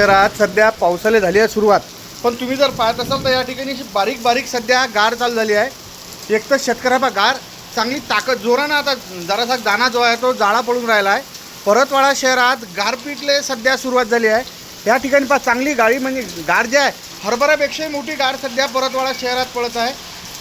शहरात सध्या पावसाला झाली आहे सुरुवात. पण तुम्ही जर पाहत असाल तर या ठिकाणी अशी बारीक बारीक सध्या गार चालू झाली आहे. एक तर शेतकऱ्याचा गार चांगली ताकद जोरानं आता जरासा दाना जो आहे तो जाळा पडून राहिला आहे. परतवाडा शहरात गारपीटले सध्या सुरुवात झाली आहे. या ठिकाणी पहा चांगली गाडी म्हणजे गार जे आहे हरभऱ्यापेक्षाही मोठी गार सध्या परतवाडा शहरात पडत आहे.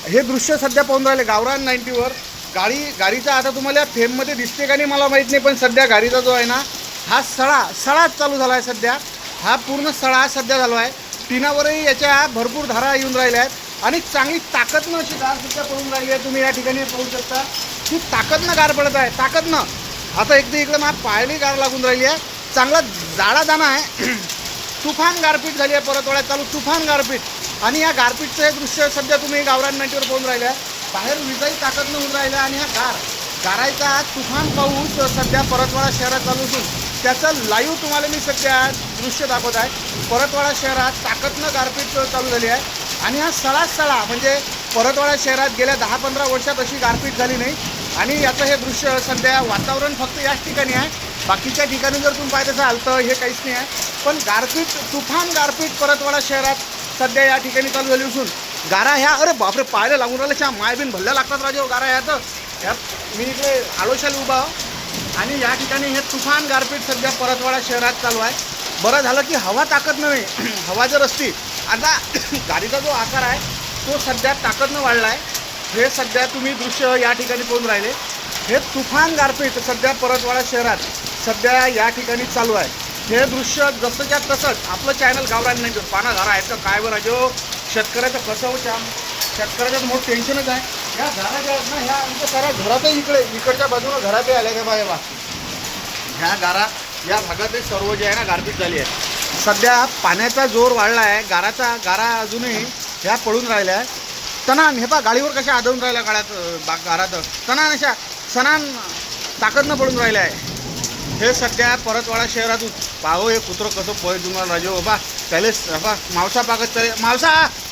हे दृश्य सध्या पाहून राहिले गावरान नाईन्टीवर. गाडी गाडीचा आता तुम्हाला फेममध्ये दिसते का नाही मला माहीत नाही पण सध्या गाडीचा जो आहे ना हा सळा सळाच चालू झाला आहे सध्या. हा पूर्ण सळा सध्या झालो आहे. टिनावरही याच्या भरपूर धारा येऊन राहिल्या आहेत. आणि चांगली ताकदनं अशी गार सुद्धा पडून राहिली आहे. तुम्ही या ठिकाणी पाहू शकता. की ताकदनं गार पडत आहे. ताकदनं. आता एकदा इकडं मला पायली गार लागून राहिली आहे. चांगला जाडा दाणा आहे. तुफान गारपीट झाली आहे परतवाड्यात चालू तुफान गारपीट. आणि या गारपीटचं हे दृश्य सध्या तुम्ही गावरान नाईटीवर पाहून राहिले आहे बाहेर विजाही ताकदनं होऊन राहिला आणि हा गार. गारायचा तुफान पाऊस सध्या परतवाडा शहरात चालू असून त्याचं लाईव्ह तुम्हाला मी सध्या दृश्य दाखवत आहे. परतवाडा शहरात ताकदनं गारपीट चालू झाली आहे. आणि हा सळा सळा म्हणजे परतवाडा शहरात गेल्या दहा पंधरा वर्षात अशी गारपीट झाली नाही. आणि याचं हे दृश्य सध्या वातावरण फक्त याच ठिकाणी आहे. बाकीच्या ठिकाणी जर तुम्ही पाहत असाल तर हे काहीच नाही आहे. पण गारपीट तुफान गारपीट परतवाडा शहरात सध्या या ठिकाणी चालू झाली असून गारा ह्या अरे बापरे पाहायला लागून राहिल्या छा मायबीन भल्ल्या लागतात राजे गारा ह्या तर. ह्यात मी इकडे आलोशाला उभा आणि या ठिकाणी हे तुफान गारपीट सध्या परतवाडा शहरात चालू आहे. बरं झालं की हवा ताकद नव्हे हवा जर असती आता गाडीचा जो आकार आहे तो सध्या ताकदनं वाढला आहे हे सध्या तुम्ही दृश्य या ठिकाणी पाहून राहिले. हे तुफान गारपीट सध्या परतवाडा शहरात सध्या या ठिकाणी चालू आहे. हे दृश्य जसंच्या तसंच आपलं चॅनल गावरान नाही पाना घरा आहेत का काय बरं जो शेतकऱ्याचं कसं हो शेतकऱ्याचं मोठं टेन्शनच आहे. ह्या घरा आहेत ना ह्या आमच्या साऱ्या घरातही इकडे इकडच्या बाजूला घरातही आल्या का बाय बा? ह्या गारा या भागातही सर्व जे आहे ना गारपीट झाली आहे. सध्या पाण्याचा जोर वाढला आहे. गाराचा गारा अजूनही ह्या पडून राहिल्या आहे तणान हे पा गाडीवर कशा आदळून राहिल्या गाळ्यात बा गारात तणान अशा सणान ताकदनं पडून राहिल्या आहे. हे सध्या परतवाडा शहरातून. पाहो हे कुत्र कसं पळ तुम्हाला राजो बाबा. त्याले बाबा मावसा पाकत चाले मावसा!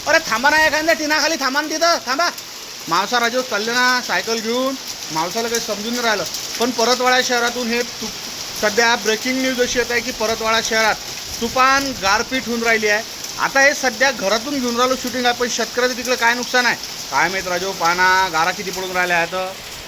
अरे थांबा ना एखाद्या टिनाखाली थांबा ना तिथं. थांबा. मावसा राजो चालले ना सायकल घेऊन? मावसाला काही समजून नाही राहिलं. पण परतवाडा शहरातून हे तु सध्या ब्रेकिंग न्यूज अशी येत आहे की परतवाडा शहरात तुफान गारपीट होऊन राहिली आहे. आता हे सध्या घरातून घेऊन राहिलो शूटिंग आहे पण शेतकऱ्याचं तिकडं काय नुकसान आहे? काय माहीत राजू पाना गारा किती पडून राहिल्या आहेत.